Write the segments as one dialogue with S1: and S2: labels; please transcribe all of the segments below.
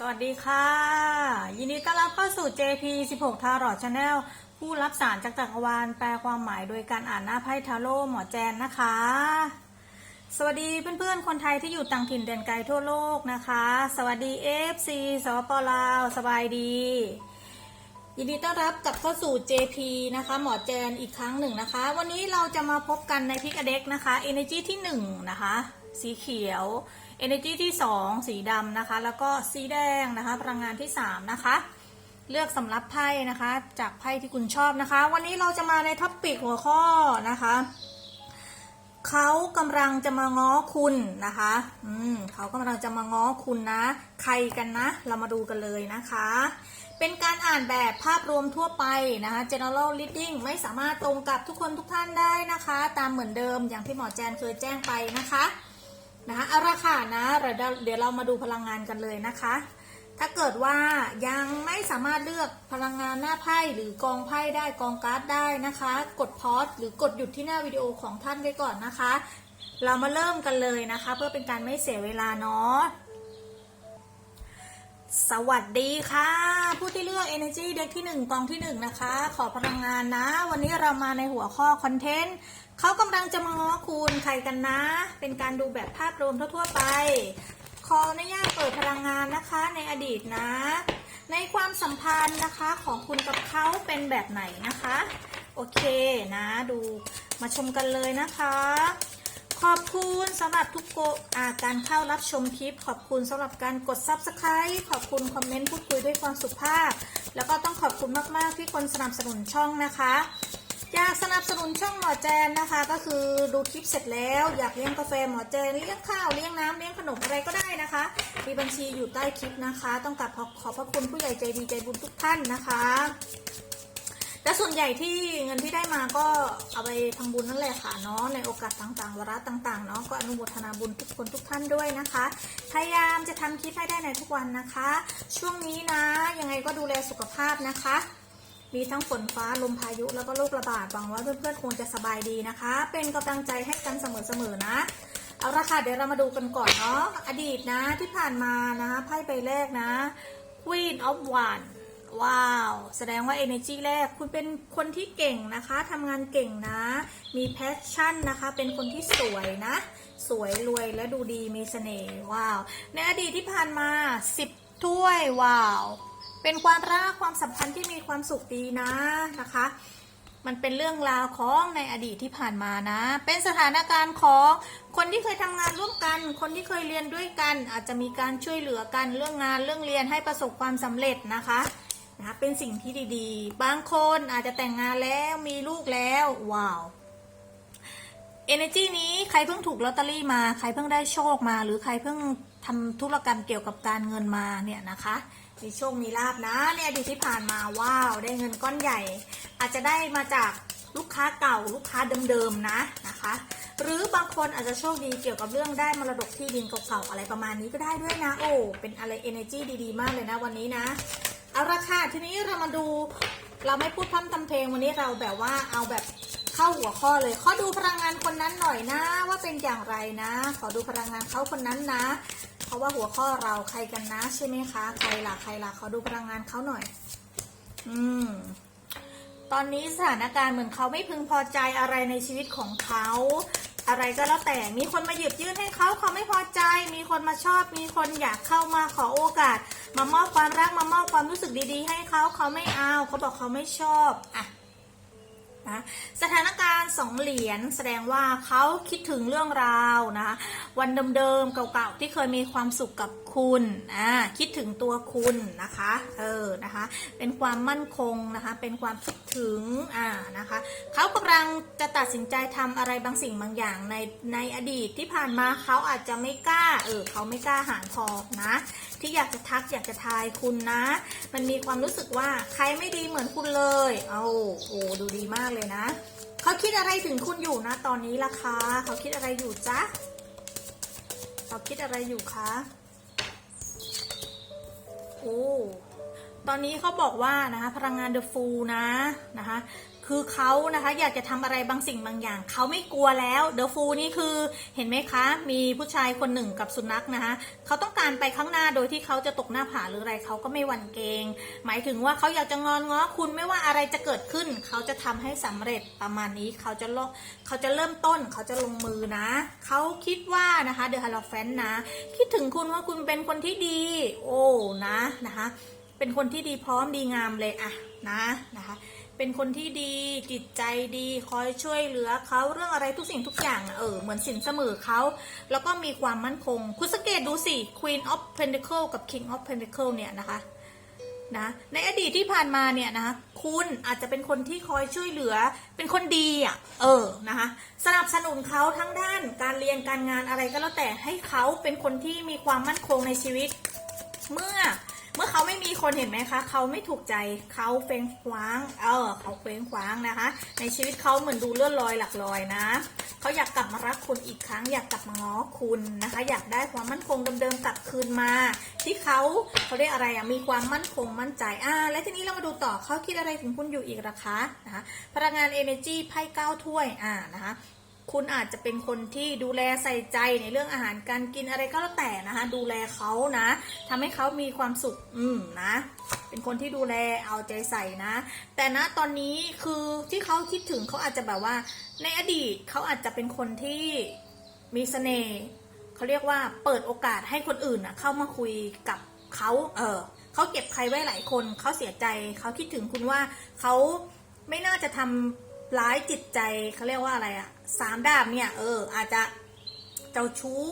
S1: สวัสดีค่ะ ยินดีต้อนรับเข้าสู่ JP 16 ทารอ Channel ผู้รับสารจากจักรวาลแปลความหมายโดยการอ่านหน้าไพ่ทาโร่หมอแจนนะคะ สวัสดีเพื่อนๆ คนไทยที่อยู่ต่างถิ่นแดนไกลทั่วโลกนะคะ สวัสดี FC สปปลาว สบายดี ยินดีต้อนรับกลับเข้าสู่ JP นะคะ หมอแจนอีกครั้งหนึ่งนะคะ วันนี้เราจะมาพบกันในพิกเด็กนะคะ Energy ที่ 1 นะคะ สีเขียว Energy ที่ 2 สีดำนะคะ แล้วก็สีแดงนะคะ พลังงานที่ 3 นะคะ เลือกสำรับไพ่นะคะ จากไพ่ที่คุณชอบนะคะ วันนี้เราจะมาในท็อปปิกหัวข้อนะคะเขากำลังจะมาง้อคุณนะคะ อืมเขากำลังจะมาง้อคุณนะ ใครกันนะ เรามาดูกันเลยนะคะ เป็นการอ่านแบบภาพรวมทั่วไปนะคะ general reading ไม่สามารถตรงกับทุกคนทุกท่านได้นะคะ ตามเหมือนเดิมอย่างที่หมอแจนเคยแจ้งไปนะคะ นะคะเอาละค่ะนะเดี๋ยวเรามาดูพลังงานกันเลยนะคะ ถ้าเกิดว่ายังไม่สามารถเลือกพลังงานหน้าไพ่หรือกองไพ่ได้กองการ์ดได้นะคะ กดพอสหรือกดหยุดที่หน้าวิดีโอของท่านไว้ก่อนนะคะ เรามาเริ่มกันเลยนะคะ เพื่อเป็นการไม่เสียเวลาเนาะสวัสดีค่ะ ผู้ที่เลือก Energy เด็กที่ 1 กองที่ 1 นะคะ ขอพลังงานนะ วันนี้เรามาในหัวข้อคอนเทนต์ เขากำลังจะมาง้อคุณใครกันนะ เป็นการดูแบบภาพรวมทั่วๆไป ขออนุญาตเปิดพลังงานนะคะในอดีตนะ ในความสัมพันธ์นะคะของคุณกับเขาเป็นแบบไหนนะคะ โอเคนะดูมาชมกันเลยนะคะขอบคุณสำหรับทุกโกอาการเข้ารับชมคลิป ขอบคุณสำหรับการกด Subscribe ขอบคุณคอมเมนต์พูดคุยด้วยความสุภาพ แล้วก็ต้องขอบคุณมาก ๆ ที่คนสนับสนุนช่องนะคะ อยากสนับสนุนช่องหมอแจนนะคะ ก็คือดูคลิปเสร็จแล้ว อยากเลี้ยงกาแฟหมอแจนเลี้ยงข้าวเลี้ยงน้ำเลี้ยงขนมอะไรก็ได้นะคะ มีบัญชีอยู่ใต้คลิปนะคะ ต้องกลับขอขอบพระคุณผู้ใหญ่ใจดีใจบุญทุกท่านนะคะและส่วนใหญ่ที่เงินที่ได้มาก็เอาไปทำบุญนั่นแหละค่ะเนาะในโอกาสต่างๆวาระต่างๆเนาะก็อนุโมทนาบุญทุกคนทุกท่านด้วยนะคะ พยายามจะทำคลิปให้ได้ในทุกวันนะคะ ช่วงนี้นะยังไงก็ดูแลสุขภาพนะคะ มีทั้งฝนฟ้าลมพายุแล้วก็โรคระบาดหวังว่าเพื่อนๆคงจะสบายดีนะคะ เป็นกำลังใจให้กันเสมอๆนะ เอาละค่ะเดี๋ยวเรามาดูกันก่อนเนาะอดีตนะที่ผ่านมานะไพ่ใบแรกนะ Queen of Wands ว้าว แสดงว่า energy แรก คุณเป็นคนที่เก่งนะคะทำงานเก่งนะ มี passion นะคะ เป็นคนที่สวยนะ สวยรวยและดูดีมีเสน่ห์ ว้าว ในอดีตที่ผ่านมา 10 ถ้วย ว้าว เป็นความรักความสัมพันธ์ที่มีความสุขดีนะนะคะ มันเป็นเรื่องราวของในอดีตที่ผ่านมานะ เป็นสถานการณ์ของคนที่เคยทำงานร่วมกัน คนที่เคยเรียนด้วยกัน อาจจะมีการช่วยเหลือกันเรื่องงานเรื่องเรียนให้ประสบความสำเร็จนะคะนะเป็นสิ่งที่ดีๆ บางคนอาจจะแต่งงานแล้วมีลูกแล้วว้าว Energy นี้ใครเพิ่งถูกลอตเตอรี่มา ใครเพิ่งได้โชคมา หรือใครเพิ่งทำธุรกรรมเกี่ยวกับการเงินมาเนี่ยนะคะ มีโชคมีลาบนะในอดีตที่ผ่านมาว้าว ได้เงินก้อนใหญ่ อาจจะได้มาจากลูกค้าเก่าลูกค้าเดิมๆนะนะคะ หรือบางคนอาจจะโชคดีเกี่ยวกับเรื่องได้มรดกที่ดินเก่าๆอะไรประมาณนี้ก็ได้ด้วยนะ โอ้เป็นอะไร energy ดีๆ มากเลยนะวันนี้นะเอาละค่ะทีนี้เรามาดูเราไม่พูดพร่ำทำเพลงวันนี้เราแบบว่าเอาแบบเข้าหัวข้อเลยขอดูพลังงานคนนั้นหน่อยนะ ว่าเป็นอย่างไรนะ ขอดูพลังงานเขาคนนั้นนะ เพราะว่าหัวข้อเราใครกันนะใช่ไหมคะ ใครล่ะใครล่ะเขอดูพลังงานเขาหน่อย อืม ตอนนี้สถานการณ์เหมือนเขาไม่พึงพอใจอะไรในชีวิตของเขาอะไรก็แล้วแต่ มีคนมาหยิบยื่นให้เขาเขาไม่พอใจ มีคนมาชอบ มีคนอยากเข้ามาขอโอกาส มามอบความรัก มามอบความรู้สึกดีๆ ให้เขาเขาไม่เอา เขาบอกเขาไม่ชอบ อะ นะสถานการณ์สองเหรียญแสดงว่าเขาคิดถึงเรื่องราวนะคะวันเดิมๆเก่าๆที่เคยมีความสุขกับ คุณอ่าคิดถึงตัวคุณนะคะเออนะคะเป็นความมั่นคงนะคะเป็นความคิดถึงอ่านะคะเขากำลังจะตัดสินใจทำอะไรบางสิ่งบางอย่างในในอดีตที่ผ่านมาเขาอาจจะไม่กล้าเออเขาไม่กล้าหาญพอนะ ที่อยากจะทักอยากจะทายคุณนะ มันมีความรู้สึกว่าใครไม่ดีเหมือนคุณเลยเอาโอ้ดูดีมากเลยนะเขาคิดอะไรถึงคุณอยู่นะตอนนี้ล่ะคะเขาคิดอะไรอยู่จ๊ะเขาคิดอะไรอยู่คะ โอ้ตอนนี้เขาบอกว่านะคะพลังงานเดอะฟูลนะนะคะ คือเขานะคะอยากจะทำอะไรบางสิ่งบางอย่าง เขาไม่กลัวแล้วเดอะฟูนี่คือเห็นไหมคะ มีผู้ชายคนหนึ่งกับสุนัขนะคะเขาต้องการไปข้างหน้าโดยที่เขาจะตกหน้าผาหรืออะไรเขาก็ไม่หวั่นเกรงหมายถึงว่าเขาอยากจะงอนง้อคุณไม่ว่าอะไรจะเกิดขึ้น เขาจะทำให้สำเร็จประมาณนี้เขาจะลเขาจะเริ่มต้นเขาจะลงมือนะเขาคิดว่านะคะเดอะฮาร์ลแฟนนะคิดถึงคุณว่าคุณเป็นคนที่ดี โอ้นะนะคะ เป็นคนที่ดีพร้อมดีงามเลยอะนะนะคะ เป็นคนที่ดีจิตใจดีคอยช่วยเหลือเขาเรื่องอะไรทุกสิ่งทุกอย่างเออเหมือนสินเสมอเขาแล้วก็มีความมั่นคง คุณสังเกตดูสิ Queen of Pentacle กับ King of Pentacle เนี่ยนะคะนะในอดีตที่ผ่านมาเนี่ยนะคะคุณอาจจะเป็นคนที่คอยช่วยเหลือเป็นคนดีอะเออนะคะสนับสนุนเขาทั้งด้านการเรียนการงานอะไรก็แล้วแต่ให้เขาเป็นคนที่มีความมั่นคงในชีวิต เมื่อ เมื่อเขาไม่มีคนเห็นไหมคะ เขาไม่ถูกใจเขาเฟ้งคว้าง เออ เขาเฟ้งคว้างนะคะ ในชีวิตเขาเหมือนดูเลื่อนลอยหลักลอยนะ เขาอยากกลับมารักคุณอีกครั้ง อยากกลับมาง้อคุณนะคะ อยากได้ความมั่นคงเดิมๆกลับคืนมา ที่เขาเขาเรียกอะไรอะมีความมั่นคงมั่นใจอ่าและทีนี้เรามาดูต่อเขาคิดอะไรถึงคุณอยู่อีกราคานะคะพลังงาน energy ไพ่เก้าถ้วยอ่านะคะ คุณอาจจะเป็นคนที่ดูแลใส่ใจในเรื่องอาหารการกินอะไรก็แล้วแต่นะคะ ดูแลเขานะทำให้เขามีความสุข อืมนะ เป็นคนที่ดูแลเอาใจใส่นะ แต่นะตอนนี้คือที่เขาคิดถึงเขาอาจจะแบบว่า ในอดีตเขาอาจจะเป็นคนที่มีเสน่ห์เขาเรียกว่าเปิดโอกาสให้คนอื่นนะเข้ามาคุยกับเขาเออเขาเก็บใครไว้หลายคนเขาเสียใจเขาคิดถึงคุณว่าเขาไม่น่าจะทำร้ายจิตใจเขาเรียกว่าอะไรอะ สามดาบเนี่ยเอออาจจะเจ้าชู้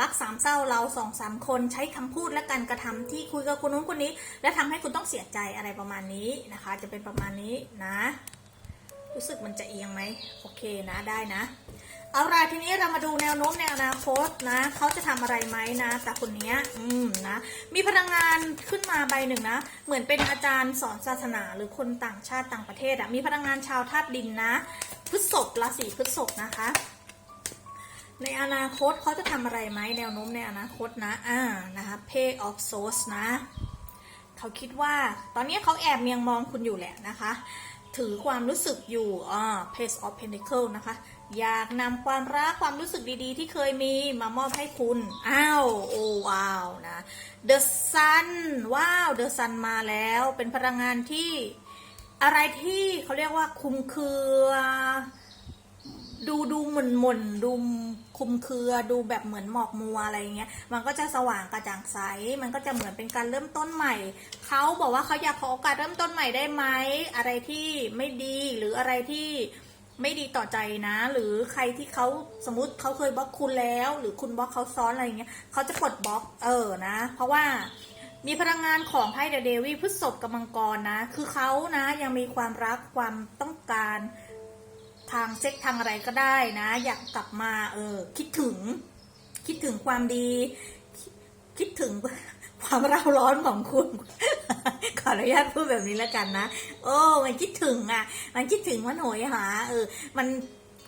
S1: รักสามเศร้าเราสองสามคนใช้คำพูดและการกระทำที่คุยกับคนนู้นคนนี้ และทำให้คุณต้องเสียใจอะไรประมาณนี้นะคะ จะเป็นประมาณนี้นะ รู้สึกมันจะเอียงไหมโอเคนะได้นะ เอาล่ะทีนี้เรามาดูแนวโน้มในอนาคตนะเขาจะทำอะไรไหมนะแต่คนนี้อืมนะมีพลังงานขึ้นมาใบหนึ่งนะ เหมือนเป็นอาจารย์สอนศาสนาหรือคนต่างชาติต่างประเทศอะมีพลังงานชาวธาตุดินนะพฤษภราศีพฤษภนะคะในอนาคตเขาจะทำอะไรไหมแนวโน้มในอนาคตนะ อ่า นะคะ pay of souls นะ เขาคิดว่า ตอนนี้เขาแอบเมียงมองคุณอยู่แหละนะคะ ถือความรู้สึกอยู่ อ่า page of pentacle นะคะ อยากนำความรักความรู้สึกดีๆ ที่เคยมีมามอบให้คุณ อ้าว โอ้ว้าวนะ the sun ว้าว the sun มาแล้ว เป็นพลังงานที่อะไรที่เขาเรียกว่าคุมเครือ ดูดูหม่นหม่นดูคุมเครือดูแบบเหมือนหมอกมัวอะไรเงี้ย มันก็จะสว่างกระจ่างใส มันก็จะเหมือนเป็นการเริ่มต้นใหม่ เขาบอกว่าเขาอยากขอโอกาสเริ่มต้นใหม่ได้ไหม อะไรที่ไม่ดีหรืออะไรที่ ไม่ดีต่อใจนะ หรือใครที่เขาสมมติเขาเคยบล็อกคุณแล้ว หรือคุณบล็อกเขาซ้อนอะไรเงี้ยเขาจะปลดบล็อกเออนะ เพราะว่ามีพลังงานของไพ่เดเดวีพฤษภกับมังกรนะ คือเขานะยังมีความรักความต้องการทางเซ็กทางอะไรก็ได้นะ อยากกลับมาเออคิดถึง คิดถึงความดีคคิดถึง ความเร่าร้อนของคุณ ขออนุญาตพูดแบบนี้แล้วกันนะ โอ้ มันคิดถึงอะ มันคิดถึงมันโหยหา เออ มัน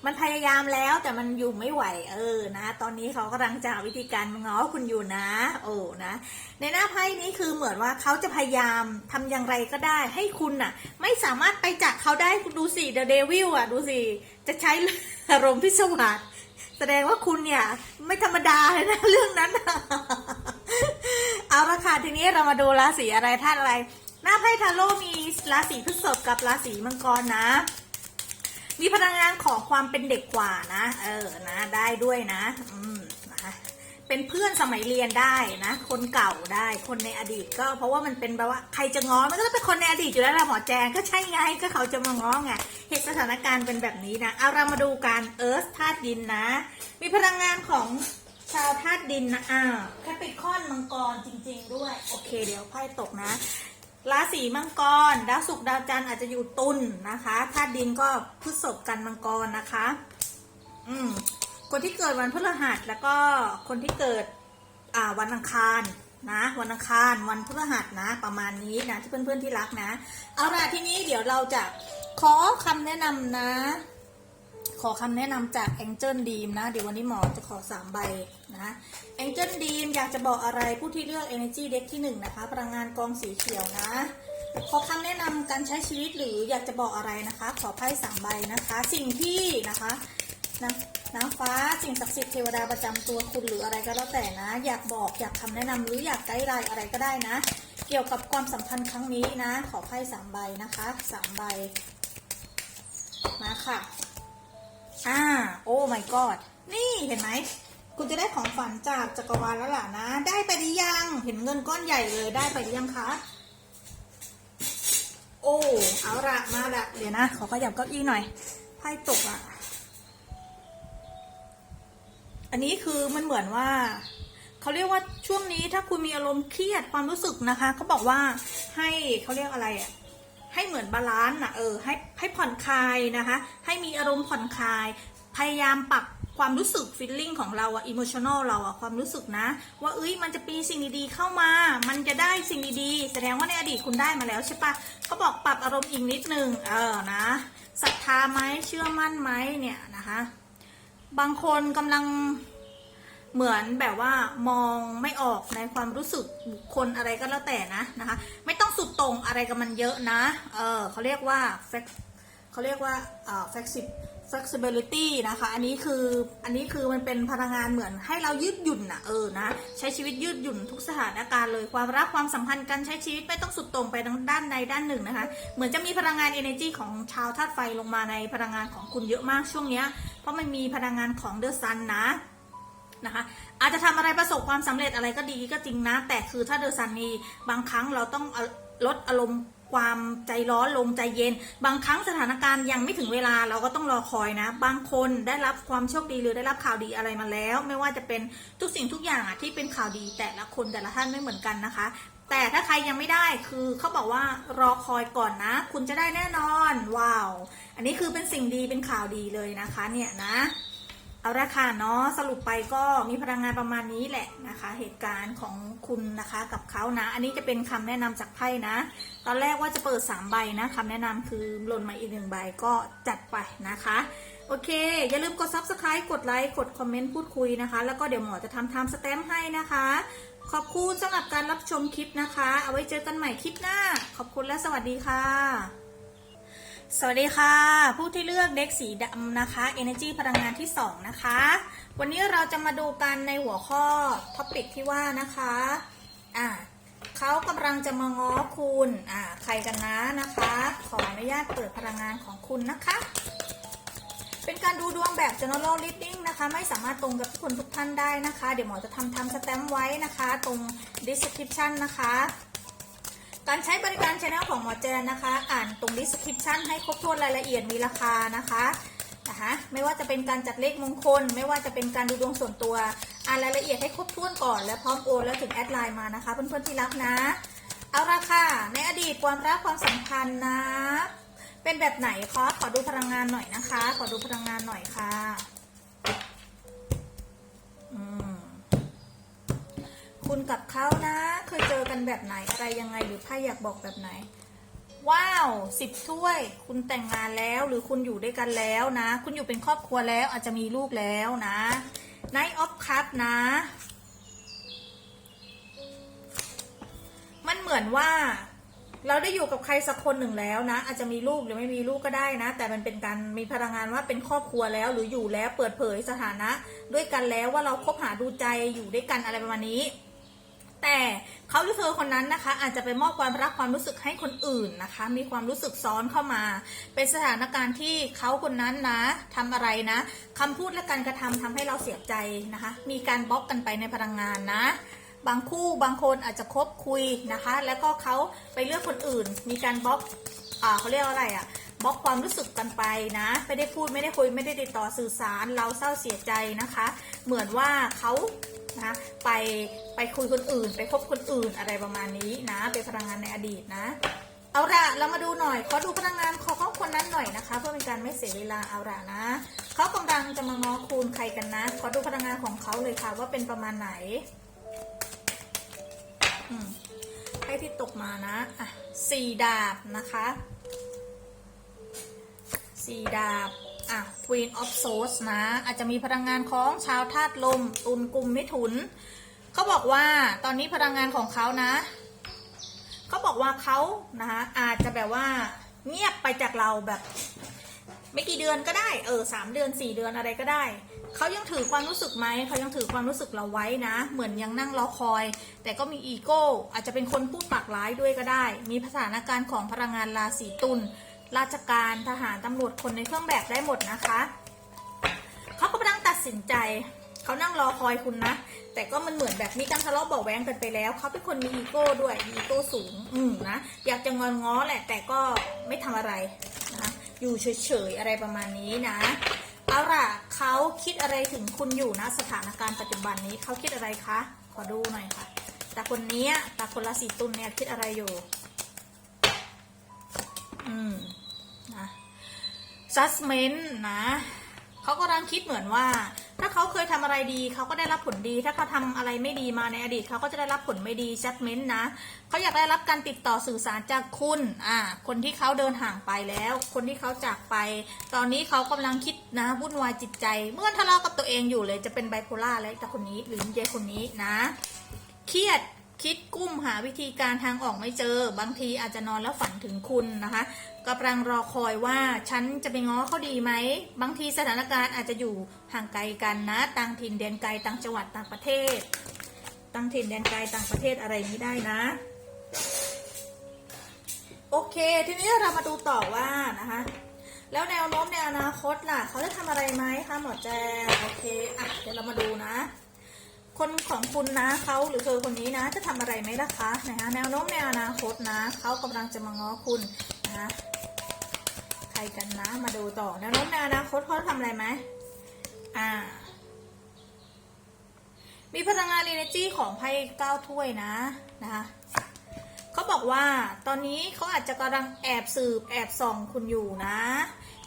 S1: มันพยายามแล้วแต่มันอยู่ไม่ไหว เออนะ ตอนนี้เขากำลังจะหาวิธีการง้อคุณอยู่นะ โอ้นะ ในหน้าไพ่นี้คือเหมือนว่าเขาจะพยายามทำอย่างไรก็ได้ ให้คุณน่ะ ไม่สามารถไปจากเขาได้คุณดูสิเดอะเดวิลอะ ดูสิ จะใช้อารมณ์พิศวาสแสดงว่าคุณเนี่ย ไม่ธรรมดาเลยนะเรื่องนั้น เอาละค่ะทีนี้เรามาดูราศีอะไรธาตุอะไร หน้าไพ่ทาโร่มีราศีพฤษภกับราศีมังกรนะ มีพลังงานของความเป็นเด็กกว่านะ เออนะ ได้ด้วยนะ อืมนะเป็นเพื่อนสมัยเรียนได้นะ คนเก่าได้คนในอดีตก็เพราะว่ามันเป็นแบบว่าใครจะง้อมันก็ต้องเป็นคนในอดีตอยู่แล้วล่ะหมอแจงก็ใช่ไงก็เขาจะมาง้อไงเหตุสถานการณ์เป็นแบบนี้นะเอาเรามาดูกันเอิร์ธธาตุดินนะ มีพลังงานของ ชาวธาตุดินนะอ้าวแคปิคอนมังกรจริง ๆ ด้วย โอเค เดี๋ยวไพ่ตกนะ ราศีมังกร ดาวศุกร์ดาวจันทร์อาจจะอยู่ตุลนะคะธาตุดินก็พฤษภกันมังกรนะคะ อืมคนที่เกิดวันพฤหัสแล้วก็คนที่เกิดอ่าวันอังคารนะวันอังคารวันพฤหัสนะ ประมาณนี้นะที่เพื่อนๆที่รักนะ เอาล่ะทีนี้เดี๋ยวเราจะขอคำแนะนำนะ ขอคำแนะนำจาก Angel Dream นะ เดี๋ยววันนี้หมอจะขอสามใบนะ Angel Dream อยากจะบอกอะไรผู้ที่เลือก Energy Deck ที่หนึ่งนะคะ พลังงานกองสีเขียวนะ ขอคำแนะนำการใช้ชีวิตหรืออยากจะบอกอะไรนะคะ ขอไพ่สามใบนะคะ สิ่งที่นะคะนะนางฟ้าสิ่งศักดิ์สิทธิ์เทวดาประจำตัวคุณหรืออะไรก็แล้วแต่นะ อยากบอกอยากคำแนะนำหรืออยากไกด์ไลน์อะไรก็ได้นะ เกี่ยวกับความสัมพันธ์ครั้งนี้นะ ขอไพ่สามใบนะคะสามใบมาค่ะ อ่า โอ้ my god นี่เห็นไหม คุณจะได้ของฝันจากจักรวาลแล้วล่ะนะ ได้ไปหรือยัง เห็นเงินก้อนใหญ่เลย ได้ไปหรือยังคะ โอ้ เอาละมาละ เดี๋ยวนะ ขอขยับเก้าอี้หน่อย ไพ่ตกอะอันนี้คือมันเหมือนว่าเขาเรียกว่าช่วงนี้ถ้าคุณมีอารมณ์เครียดความรู้สึกนะคะเขาบอกว่าให้เขาเรียกอะไรอะให้เหมือนบาลานซ์นะเออให้ ให้ผ่อนคลายนะคะ ให้มีอารมณ์ผ่อนคลาย พยายามปรับความรู้สึกฟีลลิ่งของเราอะอิโมชันอลเราอะความรู้สึกนะ ว่าเอ้ยมันจะมีสิ่งดีๆเข้ามา มันจะได้สิ่งดีๆ แสดงว่าในอดีตคุณได้มาแล้วใช่ปะเขาบอกปรับอารมณ์อีกนิดนึงเออนะศรัทธาไหมเชื่อมั่นไหมเนี่ยนะคะ บางคนกำลังเหมือนแบบว่ามองไม่ออกในความรู้สึกบุคคลอะไรก็แล้วแต่นะนะคะ ไม่ต้องสุดตรงอะไรกับมันเยอะนะ เออเขาเรียกว่า เขาเรียกว่าเอ่อ flexi- flexibility นะคะ อันนี้คือ อันนี้คือมันเป็นพลังงานเหมือนให้เรายืดหยุ่นนะเออนะ ใช้ชีวิตยืดหยุ่นทุกสถานการณ์เลย ความรักความสัมพันธ์การใช้ชีวิตไม่ต้องสุดตรงไปทางด้านใดด้านหนึ่งนะคะ เหมือนจะมีพลังงาน energy ของชาวธาตุไฟลงมาในพลังงานของคุณเยอะมากช่วงเนี้ย เพราะมันมีพลังงานของ the sun นะนะคะอาจจะทำอะไรประสบความสำเร็จอะไรก็ดีก็จริงนะ แต่คือถ้าเดอซันนีบางครั้งเราต้องลดอารมณ์ ความใจร้อนลงใจเย็น บางครั้งสถานการณ์ยังไม่ถึงเวลาเราก็ต้องรอคอยนะ บางคนได้รับความโชคดีหรือได้รับข่าวดีอะไรมาแล้ว ไม่ว่าจะเป็นทุกสิ่งทุกอย่างที่เป็นข่าวดีแต่ละคนแต่ละท่านไม่เหมือนกันนะคะ แต่ถ้าใครยังไม่ได้คือเขาบอกว่ารอคอยก่อนนะ คุณจะได้แน่นอน ว้าว อันนี้คือเป็นสิ่งดีเป็นข่าวดีเลยนะคะ เนี่ยนะ เอาละค่ะเนาะสรุปไปก็มีพลังงานประมาณนี้แหละนะคะ เหตุการณ์ของคุณนะคะกับเขานะ อันนี้จะเป็นคำแนะนำจากไพ่นะ ตอนแรกว่าจะเปิด 3 ใบนะคำแนะนำคือหล่นมาอีกหนึ่งใบก็จัดไปนะคะ โอเค อย่าลืมกด subscribe กดไลค์กดคอมเมนต์พูดคุยนะคะ แล้วก็เดี๋ยวหมอจะทำไทม์สแตมป์ให้นะคะ ขอบคุณสำหรับการรับชมคลิปนะคะ เอาไว้เจอกันใหม่คลิปหน้า ขอบคุณและสวัสดีค่ะ สวัสดีค่ะ ผู้ที่เลือกเด็กสีดำนะคะ Energy พลังงานที่ 2 นะคะ วันนี้เราจะมาดูกันในหัวข้อท็อปิกที่ว่านะคะอ่าเขากำลังจะมาง้อคุณอ่าใครกันนะนะคะ ขออนุญาตเปิดพลังงานของคุณนะคะ เป็นการดูดวงแบบ general reading นะคะ ไม่สามารถตรงกับทุกคนทุกท่านได้นะคะ เดี๋ยวหมอจะทำทำสแตมป์ไว้นะคะ ตรง description นะคะ การใช้บริการช anel ของหมอแจนนะคะ อ่านตรง description ให้ครบถ้วนรายละเอียดมีราคานะคะนะคะไม่ว่าจะเป็นการจัดเลขมงคล ไม่ว่าจะเป็นการดูดวงส่วนตัว อ่านรายละเอียดให้ครบถ้วนก่อนแล้วพร้อมโอนแล้วถึงแอดไลน์มานะคะ เพื่อนๆที่รักนะ เอาละค่ะในอดีตความรักความสัมพันธ์นะ เป็นแบบไหนคะขอดูพลังงานหน่อยนะคะ ขอดูพลังงานหน่อยค่ะอืม คุณกับเขานะ เคยเจอกันแบบไหนอะไรยังไงหรือไพ่อยากบอกแบบไหน ว้าวสิบถ้วย คุณแต่งงานแล้วหรือคุณอยู่ด้วยกันแล้วนะ คุณอยู่เป็นครอบครัวแล้วอาจจะมีลูกแล้วนะ Night of Cup นะ มันเหมือนว่าเราได้อยู่กับใครสักคนหนึ่งแล้วนะ อาจจะมีลูกหรือไม่มีลูกก็ได้นะ แต่มันเป็นการมีพลังงานว่าเป็นครอบครัวแล้วหรืออยู่แล้วเปิดเผยสถานะ ด้วยกันแล้วว่าเราคบหาดูใจอยู่ด้วยกันอะไรประมาณนี้ แต่เขาหรือเธอคนนั้นนะคะ อาจจะไปมอบความรักความรู้สึกให้คนอื่นนะคะ มีความรู้สึกซ้อนเข้ามา เป็นสถานการณ์ที่เขาคนนั้นนะทำอะไรนะคำพูดและการกระทำทำให้เราเสียใจนะคะ มีการบล็อกกันไปในพลังงานนะ บางคู่บางคนอาจจะคบคุยนะคะ แล้วก็เขาไปเลือกคนอื่น มีการบล็อกอ่าเขาเรียกว่าอะไรอะบล็อกความรู้สึกกันไปนะ ไม่ได้พูดไม่ได้คุยไม่ได้ติดต่อสื่อสารเราเศร้าเสียใจนะคะ เหมือนว่าเขา นะไปไปคุยคนอื่น ไปคบคนอื่นอะไรประมาณนี้นะ เป็นพลังงานในอดีตนะ เอาละเรามาดูหน่อยขอดูพลังงานของเขาคนนั้นหน่อยนะคะ เพื่อเป็นการไม่เสียเวลาเอาละนะเขากำลังจะมาง้อคูณใครกันนะ ขอดูพลังงานของเขาเลยค่ะว่าเป็นประมาณไหนให้ที่ตกมานะอะสี่ดาบนะคะสี่ดาบ อะ Queen of Swords นะ อาจจะมีพลังงานของชาวธาตุลม ตุลกุมมิถุน เขาบอกว่าตอนนี้พลังงานของเขานะ เขาบอกว่าเขานะคะอาจจะแบบว่าเงียบไปจากเราแบบ ไม่กี่เดือนก็ได้ เออสามเดือนสี่เดือนอะไรก็ได้ เขายังถือความรู้สึกไหม เขายังถือความรู้สึกเราไว้นะ เหมือนยังนั่งรอคอย แต่ก็มีอีโก้ อาจจะเป็นคนพูดปากร้ายด้วยก็ได้ มีสถานการณ์ของพลังงานราศีตุล ราชการทหารตำรวจคนในเครื่องแบบได้หมดนะคะเขากำลังตัดสินใจเขานั่งรอคอยคุณนะ แต่ก็มันเหมือนแบบมีการทะเลาะเบาแวงกันไปแล้วเขาเป็นคนมีอีโก้ด้วยมีอีโก้สูง อืมนะอยากจะงอนง้อแหละ แต่ก็ไม่ทำอะไรนะอยู่เฉยๆอะไรประมาณนี้นะเอาล่ะเขาคิดอะไรถึงคุณอยู่นะ สถานการณ์ปัจจุบันนี้เขาคิดอะไรคะขอดูหน่อยค่ะแต่คนนี้แต่คนราศีตุลเนี่ยคิดอะไรอยู่ อืมนะ judgment นะเขากำลังคิดเหมือนว่า ถ้าเขาเคยทำอะไรดีเขาก็ได้รับผลดี ถ้าเขาทำอะไรไม่ดีมาในอดีตเขาก็จะได้รับผลไม่ดี judgment นะเขาอยากได้รับการติดต่อสื่อสารจากคุณ อ่า คนที่เขาเดินห่างไปแล้ว คนที่เขาจากไป ตอนนี้เขากำลังคิดนะวุ่นวายจิตใจ เมื่อทะเลาะกับตัวเองอยู่เลยจะเป็นไบโพล่าแล้วแต่คนนี้หรือยายคนนี้นะ เครียด คิดกุ้มหาวิธีการทางออกไม่เจอ บางทีอาจจะนอนแล้วฝันถึงคุณนะคะกำลังรอคอยว่าฉันจะไปง้อเขาดีไหม บางทีสถานการณ์อาจจะอยู่ห่างไกลกันนะต่างถิ่นแดนไกลต่างจังหวัดต่างประเทศต่างถิ่นแดนไกลต่างประเทศอะไรนี้ได้นะ โอเค ทีนี้เรามาดูต่อว่านะคะแล้วแนวโน้มในอนาคตล่ะ เขาจะทำอะไรไหมคะหมอแจงโอเคอะเดี๋ยวเรามาดูนะ คนของคุณนะเขาหรือเธอคนนี้นะ จะทำอะไรไหมล่ะคะนะคะแนวโน้มในอนาคตนะเขากำลังจะมาง้อคุณนะใครกันนะมาดูต่อแนวโน้มในอนาคตเขาทำอะไรไหมอ่า มีพลังงาน energy ของไพ่เก้าถ้วยนะนะคะเขาบอกว่าตอนนี้เขาอาจจะกำลังแอบสืบแอบส่องคุณอยู่นะ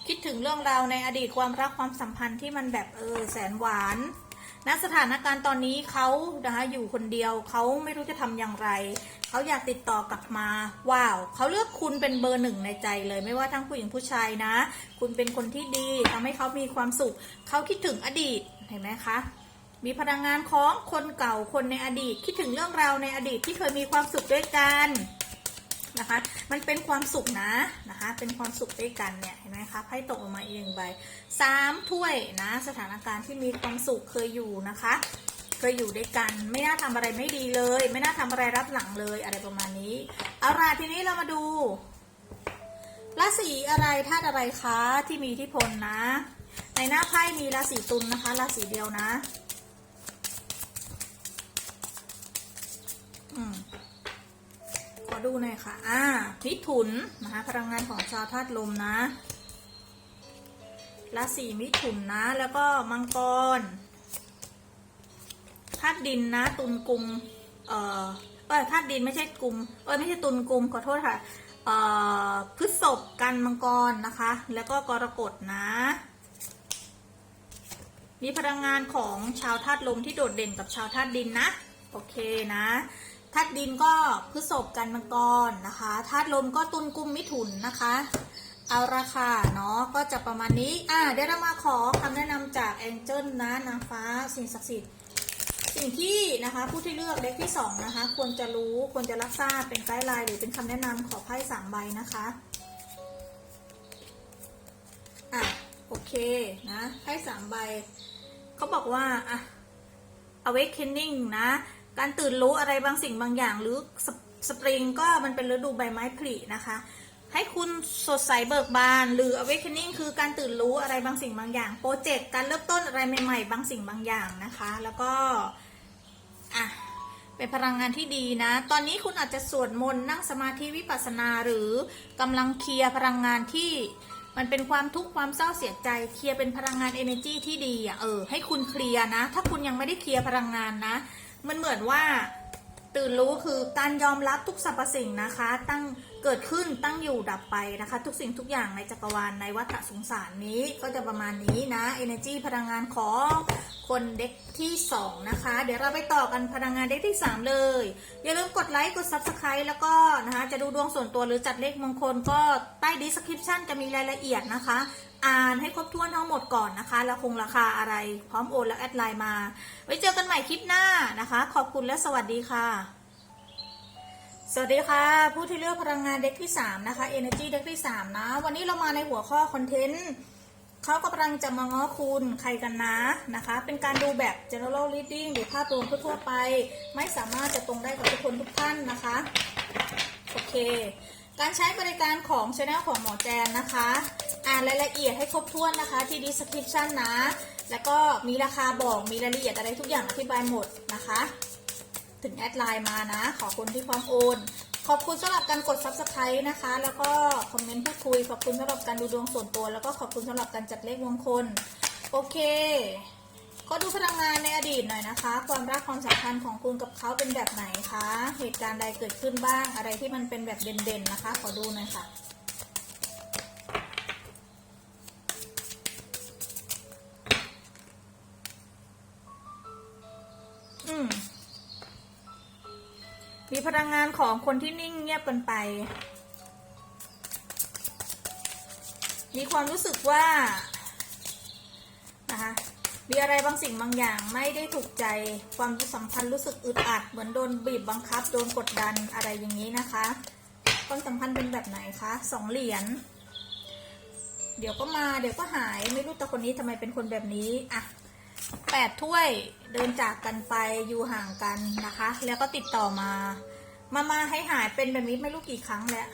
S1: คิดถึงเรื่องราวในอดีตความรักความสัมพันธ์ที่มันแบบเออแสนหวาน ณสถานการณ์ตอนนี้เขานะคะอยู่คนเดียวเขาไม่รู้จะทำอย่างไร เขาอยากติดต่อกลับมา ว้าว เขาเลือกคุณเป็นเบอร์หนึ่งในใจเลย ไม่ว่าทั้งผู้หญิงผู้ชายนะ คุณเป็นคนที่ดีทำให้เขามีความสุข เขาคิดถึงอดีต เห็นไหมคะ มีพลังงานของคนเก่าคนในอดีต คิดถึงเรื่องราวในอดีตที่เคยมีความสุขด้วยกัน นะคะ มันเป็นความสุขนะนะคะ เป็นความสุขด้วยกันเนี่ยเห็นไหมคะไพ่ตกออกมาอีกหนึ่งใบสามถ้วยนะ สถานการณ์ที่มีความสุขเคยอยู่นะคะ เคยอยู่ด้วยกัน ไม่น่าทำอะไรไม่ดีเลย ไม่น่าทำอะไรรับหลังเลยอะไรประมาณนี้เอาล่ะทีนี้เรามาดูราศีอะไรธาตุอะไรคะที่มีอิทธิพลนะ ในหน้าไพ่มีราศีตุลนะคะราศีเดียวนะ อืม ขอ ดูหน่อยค่ะ อ่ามิถุนนะคะพลังงานของชาวธาตุลมนะราศีมิถุนนะ แล้วก็มังกรธาตุดินนะ ตุลกุม เอ่อเออธาตุดินไม่ใช่กุม เออไม่ใช่ตุลกุมขอโทษค่ะ เอ่อพฤษภกันมังกรนะคะ แล้วก็กรกฎนะมีพลังงานของชาวธาตุลมที่โดดเด่นกับชาวธาตุดินนะ โอเคนะ ธาตุดินก็พฤษภกันมังกรนะคะธาตุลมก็ตุลกุมมิถุนนะคะ เอาราคาเนาะก็จะประมาณนี้อ่าเดี๋ยวเรามาขอคำแนะนำจากแองเจิลนะนางฟ้าสิ่งศักดิ์สิทธิ์สิ่งที่นะคะผู้ที่เลือกเด็กที่สองนะคะควรจะรู้ควรจะรับทราบเป็นไกด์ไลน์หรือเป็นคำแนะนำขอไพ่สามใบนะคะอะโอเคนะไพ่สามใบเขาบอกว่าอะ awakening นะ การตื่นรู้อะไรบางสิ่งบางอย่าง หรือสสปริงก็มันเป็นฤดูใบไม้ผลินะคะ ให้คุณสดใสเบิกบาน หรือ awakening คือการตื่นรู้อะไรบางสิ่งบางอย่าง โปรเจกต์การเริ่มต้นอะไรใหม่ ๆ บางสิ่งบางอย่างนะคะ แล้วก็อะเป็นพลังงานที่ดีนะ ตอนนี้คุณอาจจะสวดมนต์นั่งสมาธิวิปัสสนาหรือกำลังเคลียร์พลังงานที่มันเป็นความทุกข์ความเศร้าเสียใจ เคลียร์เป็นพลังงาน energy ที่ดีอะเออให้คุณเคลียร์นะ ถ้าคุณยังไม่ได้เคลียร์พลังงานนะ มันเหมือนว่าตื่นรู้คือการยอมรับทุกสรรพสิ่งนะคะ ตั้ง เกิดขึ้นตั้งอยู่ดับไปนะคะ ทุกสิ่งทุกอย่างในจักรวาลในวัฏสงสารนี้ก็จะประมาณนี้นะ energy พลังงานของคนเด็กที่สองนะคะ เดี๋ยวเราไปต่อกันพลังงานเด็กที่สามเลย อย่าลืมกดไลค์กด subscribe แล้วก็นะคะ จะดูดวงส่วนตัวหรือจัดเลขมงคลก็ใต้ description จะมีรายละเอียดนะคะ อ่านให้ครบถ้วนทั้งหมดก่อนนะคะ แล้วคงราคาอะไรพร้อมโอนแล้วแอดไลน์มา ไว้เจอกันใหม่คลิปหน้านะคะ ขอบคุณและสวัสดีค่ะ สวัสดีค่ะ ผู้ที่เลือกพลังงานเด็กที่ 3 นะคะ Energy เด็กที่ 3 นะ วันนี้เรามาในหัวข้อคอนเทนต์เขากำลังจะมาง้อคุณใครกันนะนะคะ เป็นการดูแบบ general reading หรือภาพรวมทั่วไป ไม่สามารถจะตรงได้กับทุกคนทุกท่านนะคะ โอเค การใช้บริการของช anel ของหมอแจนนะคะ อ่านรายละเอียดให้ครบถ้วนนะคะที่ description นะ แล้วก็มีราคาบอกมีรายละเอียดอะไรทุกอย่างอธิบายหมดนะคะ ถึงแอดไลน์มานะ ขอบคุณที่พร้อมโอน ขอบคุณสำหรับการกด subscribe นะคะ แล้วก็คอมเมนต์พูดคุย ขอบคุณสำหรับการดูดวงส่วนตัว แล้วก็ขอบคุณสำหรับการจัดเลขมงคล โอเค ก็ดูพลังงานในอดีตหน่อยนะคะ ความรักความสัมพันธ์ของคุณกับเขาเป็นแบบไหนคะ เหตุการณ์ใดเกิดขึ้นบ้าง อะไรที่มันเป็นแบบเด่นๆนะคะ ขอดูหน่อยค่ะอืม มีพลังงานของคนที่นิ่งเงียบเกันไป มีความรู้สึกว่านะคะมีอะไรบางสิ่งบางอย่างไม่ได้ถูกใจ ความสัมพันธ์รู้สึกอึดอัด เหมือนโดนบีบบังคับ โดนกดดันอะไรอย่างนี้นะคะ ความสัมพันธ์เป็นแบบไหนคะสองเหรียญ เดี๋ยวก็มา เดี๋ยวก็หาย ไม่รู้แต่คนนี้ทำไมเป็นคนแบบนี้ อะ แปดถ้วยเดินจากกันไปอยู่ห่างกันนะคะ แล้วก็ติดต่อมา มามาให้หายเป็นแบบนี้ไม่รู้กี่ครั้งแล้ว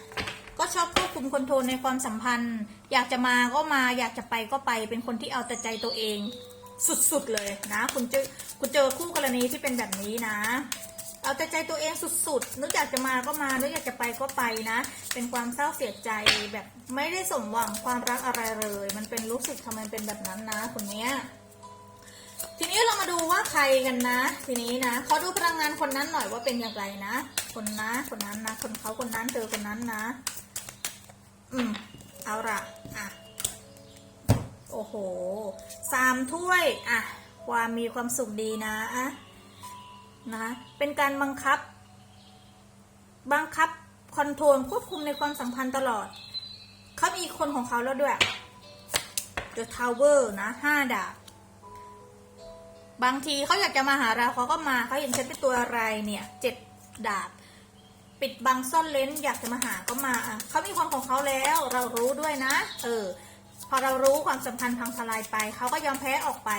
S1: ก็ชอบควบคุมคอนโทรลในความสัมพันธ์ อยากจะมาก็มาอยากจะไปก็ไป เป็นคนที่เอาแต่ใจตัวเองสุดๆเลยนะ คุณเจอคุณเจอคู่กรณีที่เป็นแบบนี้นะ เอาแต่ใจตัวเองสุดๆนึกอยากจะมาก็มานึกอยากจะไปก็ไปนะ เป็นความเศร้าเสียใจแบบไม่ได้สมหวังความรักอะไรเลย มันเป็นรู้สึกทำไมเป็นแบบนั้นนะคนเนี้ย ทีนี้เรามาดูว่าใครกันนะ ทีนี้นะขอดูพลังงานคนนั้นหน่อยว่าเป็นอย่างไรนะ คนนะคนนั้นนะ คนเขาคนนั้นเธอคนนั้นนะ อืม เอาละอะ โอ้โหสามถ้วย อะ ความมีความสุขดีนะอะนะเป็นการบังคับ บังคับคอนโทรลควบคุมในความสัมพันธ์ตลอด เขามีคนของเขาแล้วด้วย The Tower นะห้าดาบ บางทีเขาอยากจะมาหาเราเขาก็มาเขาเห็นฉันเป็นตัวอะไรเนี่ยเจ็ดดาบ ปิดบังซ่อนเลนอยากจะมาหาก็มาอะเขามีคนของเขาแล้ว เรารู้ด้วยนะ เออ พอเรารู้ความสัมพันธ์พังทลายไปเขาก็ยอมแพ้ออกไป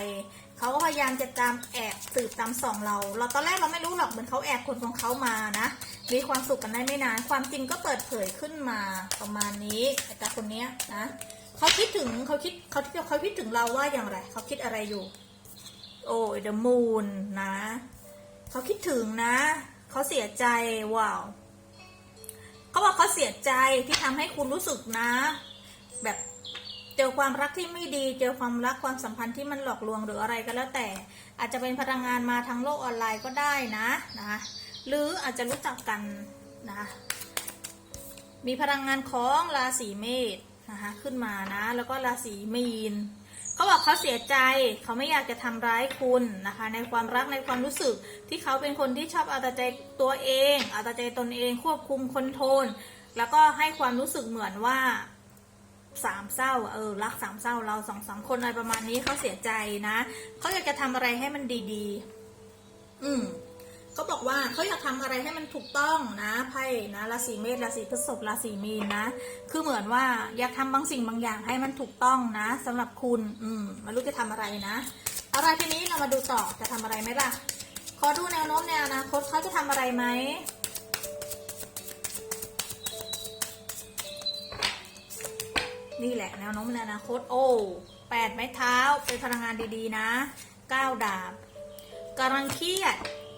S1: เขาก็พยายามจะตามแอบสืบตามส่องเรา เราตอนแรกเราไม่รู้หรอกเหมือนเขาแอบคนของเขามานะมีความสุขกันได้ไม่นาน ความจริงก็เปิดเผยขึ้นมาประมาณนี้แต่คนเนี้ยนะเขาคิดถึงเขาคิดเขาเขาคิดถึงเราว่าอย่างไรเขาคิดอะไรอยู่ โอ้ย the moon นะ เขาคิดถึงนะ เขาเสียใจ ว้าว เขาบอกเขาเสียใจที่ทำให้คุณรู้สึกนะ แบบเจอความรักที่ไม่ดี เจอความรักความสัมพันธ์ที่มันหลอกลวงหรืออะไรก็แล้วแต่ อาจจะเป็นพลังงานมาทางโลกออนไลน์ก็ได้นะนะ หรืออาจจะรู้จักกันนะ มีพลังงานของราศีเมษนะคะขึ้นมานะ แล้วก็ราศีมีน เขาบอกเขาเสียใจ เขาไม่อยากจะทำร้ายคุณนะคะ ในความรักในความรู้สึกที่เขาเป็นคนที่ชอบเอาแต่ใจตัวเอง เอาแต่ใจตนเองควบคุมคอนโทรลแล้วก็ให้ความรู้สึกเหมือนว่าสามเศร้าเออรักสามเศร้าเราสองสามคนอะไรประมาณนี้เขาเสียใจนะเขาอยากจะทำอะไรให้มันดี ๆ อืม ก็บอกว่าเขาอยากทำอะไรให้มันถูกต้องนะไพ่นะราศีเมษราศีพฤษภราศีมีนนะ คือเหมือนว่าอยากทำบางสิ่งบางอย่างให้มันถูกต้องนะสำหรับคุณ อืมไมารู้จะทำอะไรนะอะไรทีนี้เรามาดูต่อจะทำอะไรไหมล่ะ ขอดูแนวโน้มแนวอนาคตเขาจะทำอะไรไหมนี่แหละแนวโน้มในอนาคตโอ้แปดไม้เท้าเป็นพลังงานดีๆนะเก้าดาบกำลังเครียด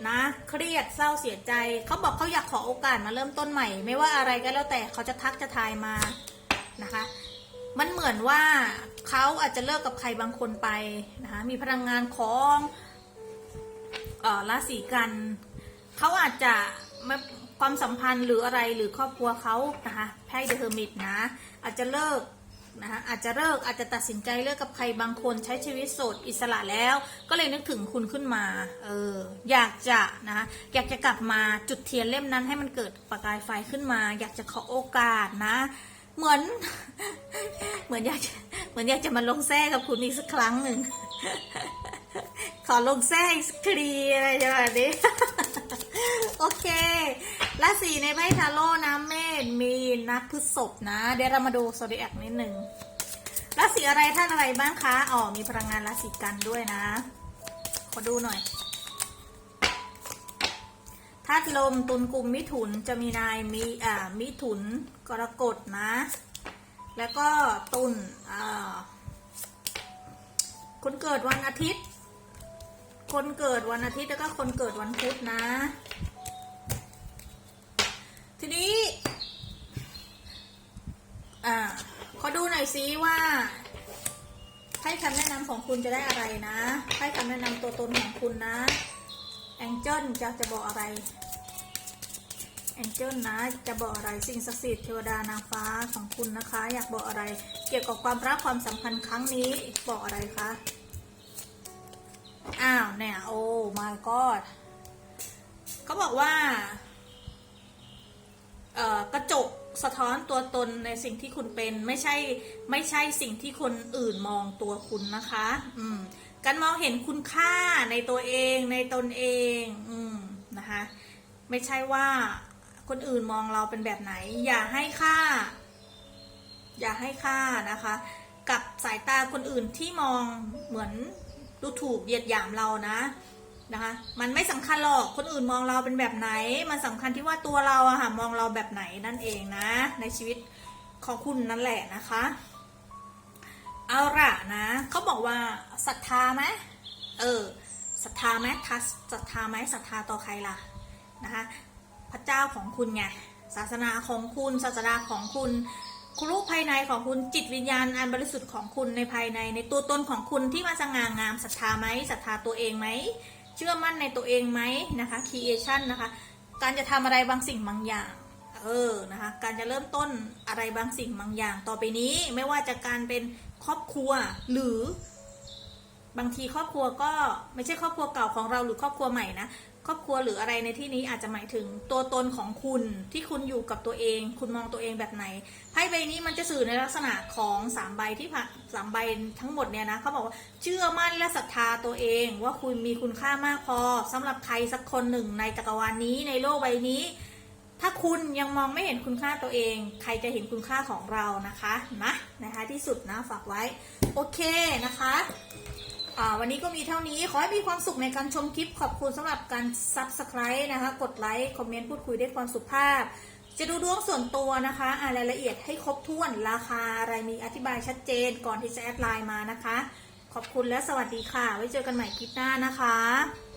S1: นะ เครียดเศร้าเสียใจ เขาบอกเขาอยากขอโอกาสมาเริ่มต้นใหม่ ไม่ว่าอะไรก็แล้วแต่เขาจะทักจะทายมานะคะ มันเหมือนว่าเขาอาจจะเลิกกับใครบางคนไปนะคะมีพลังงานของออราศีกันเขาอาจจะความสัมพันธ์หรืออะไรหรือครอบครัวเขานะคะไพ่เดอะเฮอร์มิตนะ อาจจะเลิก นะคะอาจจะเลิกอาจจะตัดสินใจเลิกกับใครบางคนใช้ชีวิตโสดอิสระแล้ว ก็เลยนึกถึงคุณขึ้นมาเอออยากจะนะคะอยากจะกลับมาจุดเทียนเล่มนั้นให้มันเกิดประกายไฟขึ้นมา อยากจะขอโอกาสนะเหมือน เหมือนอยากเหมือนอยากจะมาลงแท้กับคุณอีกสักครั้งหนึ่งขอลงแท้อีกสักทีอะไรอย่างนี้ โอเค ราศีในไพ่ทาโร่นะเมษมีนักพฤษภนะ เดี๋ยวเรามาดูโซเดียกนิดหนึ่งราศีอะไรท่านอะไรบ้างคะอ๋อมีพลังงานราศีกันด้วยนะ ขอดูหน่อยธาตุลมตุลกลุ่มมิถุนจะมีนายมีอ่ามิถุนกรกฎนะ แล้วก็ตุลอ่าคนเกิดวันอาทิตย์ คนเกิดวันอาทิตย์แล้วก็คนเกิดวันพุธนะ ทีนี้อ่าขอดูหน่อยซิว่าให้คำแนะนำของคุณจะได้อะไรนะให้คำแนะนำตัวตนของคุณนะแองเจิลจะจะบอกอะไรแองเจิลนะจะบอกอะไรสิ่งศักดิ์สิทธิ์เทวดานางฟ้าของคุณนะคะ อยากบอกอะไร เกี่ยวกับความรักความสัมพันธ์ครั้งนี้บอกอะไรคะ อ้าวเนี่ยโอ้ my god เขาบอกว่า เอ่อกระจกสะท้อนตัวตนในสิ่งที่คุณเป็นไม่ใช่ไม่ใช่สิ่งที่คนอื่นมองตัวคุณนะคะ อืม การมองเห็นคุณค่าในตัวเองในตนเอง อืมนะคะ ไม่ใช่ว่าคนอื่นมองเราเป็นแบบไหน อย่าให้ค่า อย่าให้ค่านะคะ กับสายตาคนอื่นที่มองเหมือน ดูถูกเหยียดหยามเรานะนะคะ มันไม่สำคัญหรอกคนอื่นมองเราเป็นแบบไหน มันสำคัญที่ว่าตัวเราอะค่ะมองเราแบบไหนนั่นเองนะ ในชีวิตของคุณนั่นแหละนะคะ เอาละนะเขาบอกว่าศรัทธาไหมเออศรัทธาไหมทัศศรัทธาไหมศรัทธาต่อใครล่ะนะคะ พระเจ้าของคุณไงศาสนาของคุณศาสนาของคุณ คุณรูปภายในของคุณจิตวิญญาณอันบริสุทธิ์ของคุณในภายใน ในตัวตนของคุณที่มาสง่างามศรัทธาไหมศรัทธาตัวเองไหมเชื่อมั่นในตัวเองไหมนะคะครีเอชันนะคะ การจะทำอะไรบางสิ่งบางอย่างเออนะคะ การจะเริ่มต้นอะไรบางสิ่งบางอย่าง ต่อไปนี้ไม่ว่าจะการเป็นครอบครัวหรือ บางทีครอบครัวก็ไม่ใช่ครอบครัวเก่าของเราหรือครอบครัวใหม่นะครอบครัวหรืออะไรในที่นี้อาจจะหมายถึงตัวตนของคุณที่คุณอยู่กับตัวเอง คุณมองตัวเองแบบไหนไพ่ใบนี้มันจะสื่อในลักษณะของสามใบที่สามใบทั้งหมดเนี่ยนะเขาบอกว่าเชื่อมั่นและศรัทธาตัวเอง ว่าคุณมีคุณค่ามากพอสำหรับใครสักคนหนึ่งในจักรวาลนี้ในโลกใบนี้ ถ้าคุณยังมองไม่เห็นคุณค่าตัวเอง ใครจะเห็นคุณค่าของเรานะคะนะนะคะที่สุดนะฝากไว้โอเคนะคะ วันนี้ก็มีเท่านี้ ขอให้มีความสุขในการชมคลิป ขอบคุณสำหรับการซับสไคร b e นะคะ กดไลค์ คอมเมนต์ พูดคุยด้วยความสุภาพ จะดูดวงส่วนตัวนะคะอ่านรายละเอียดให้ครบถ้วน ราคาอะไรมีอธิบายชัดเจน ก่อนที่จะแอดไลน์มานะคะ ขอบคุณและสวัสดีค่ะ ไว้เจอกันใหม่คลิปหน้านะคะ